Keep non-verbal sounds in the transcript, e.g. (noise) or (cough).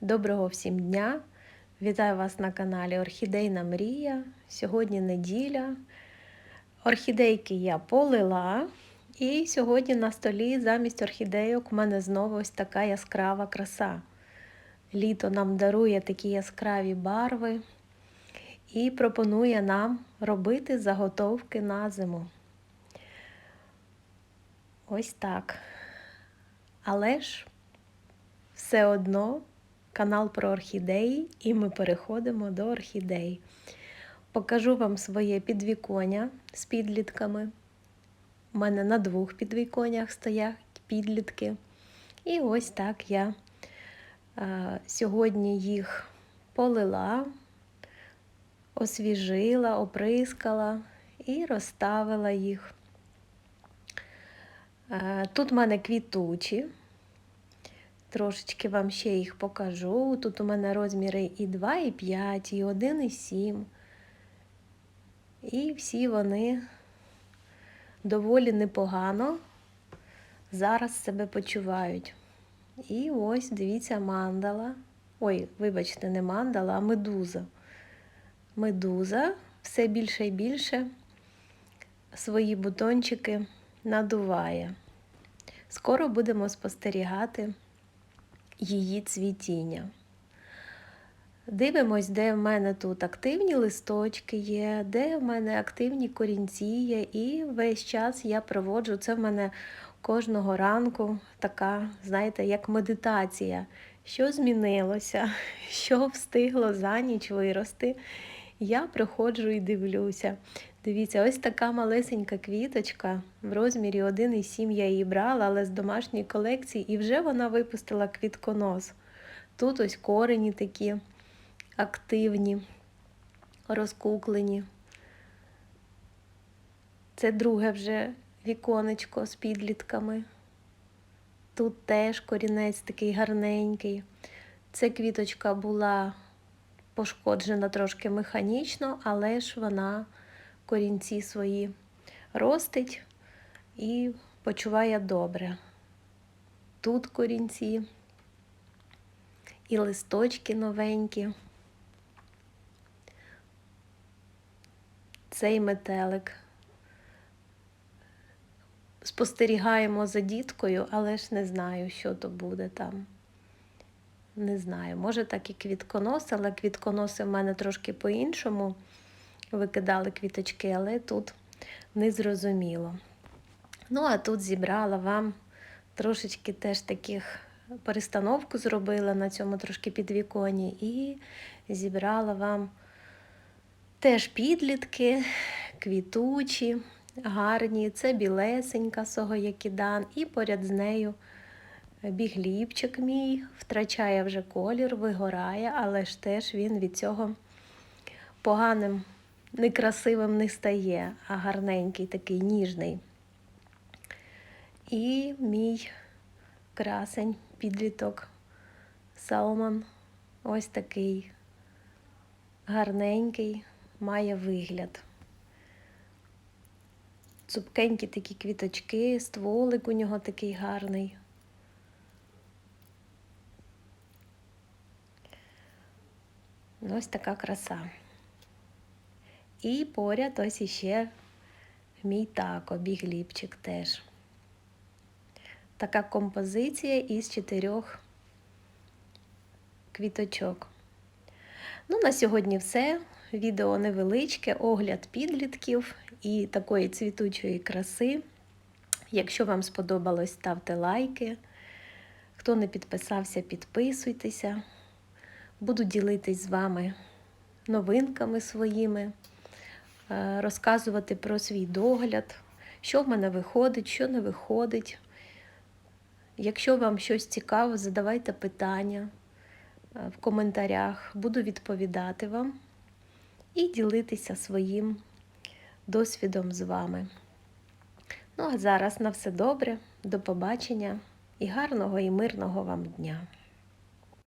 Доброго всім дня! Вітаю вас на каналі Орхідейна Мрія. Сьогодні неділя. Орхідейки я полила. І сьогодні на столі замість орхідейок у мене знову ось така яскрава краса. Літо нам дарує такі яскраві барви і пропонує нам робити заготовки на зиму. Ось так. Але ж все одно канал про орхідеї, і ми переходимо до орхідей. Покажу вам своє підвіконня з підлітками. У мене на двох підвіконнях стоять підлітки. І ось так я а, сьогодні їх полила, освіжила, оприскала і розставила їх. А, тут в мене квітучі. Трошечки вам ще їх покажу. Тут у мене розміри і 2, і 5, і 1, і 7. І всі вони доволі непогано зараз себе почувають. І ось, дивіться, мандала. Ой, вибачте, не мандала, а медуза. Медуза все більше і більше свої бутончики надуває. Скоро будемо спостерігати її цвітіння. Дивимось, де в мене тут активні листочки є, де в мене активні корінці є, і весь час я проводжу це в мене кожного ранку така, знаєте, як медитація. Що змінилося, (laughs) що встигло за ніч вирости. Я приходжу і дивлюся. Дивіться, ось така малесенька квіточка в розмірі 1,7 я її брала, але з домашньої колекції, і вже вона випустила квітконос. Тут ось корені такі активні, розкуклені. Це друге вже віконечко з підлітками. Тут теж корінець такий гарненький. Це квіточка була пошкоджена трошки механічно, але ж вона корінці свої ростить і почуває добре. Тут корінці і листочки новенькі. Цей метелик. Спостерігаємо за діткою, але ж не знаю, що то буде там. Не знаю, може так і квітконос, але квітконоси в мене трошки по-іншому викидали квіточки, але тут не зрозуміло. Ну, а тут зібрала вам трошечки теж таких перестановку зробила на цьому трошки підвіконі і зібрала вам теж підлітки, квітучі, гарні. Це білесенька согоякідан, і поряд з нею бігліпчик мій втрачає вже колір, вигорає, але ж теж він від цього поганим некрасивим не стає, а гарненький, такий ніжний. І мій красень, підліток Салман ось такий гарненький, має вигляд. Цупкенькі такі квіточки, стволик у нього такий гарний. Ось така краса. І поряд ось іще мій тако, бігліпчик теж. Така композиція із чотирьох квіточок. Ну, на сьогодні все. Відео невеличке, огляд підлітків і такої цвітучої краси. Якщо вам сподобалось, ставте лайки. Хто не підписався, підписуйтеся. Буду ділитись з вами новинками своїми. Е, розказувати про свій догляд, що в мене виходить, що не виходить. Якщо вам щось цікаво, задавайте питання е, в коментарях, буду відповідати вам і ділитися своїм досвідом з вами. Ну, а зараз на все добре, до побачення і гарного і мирного вам дня!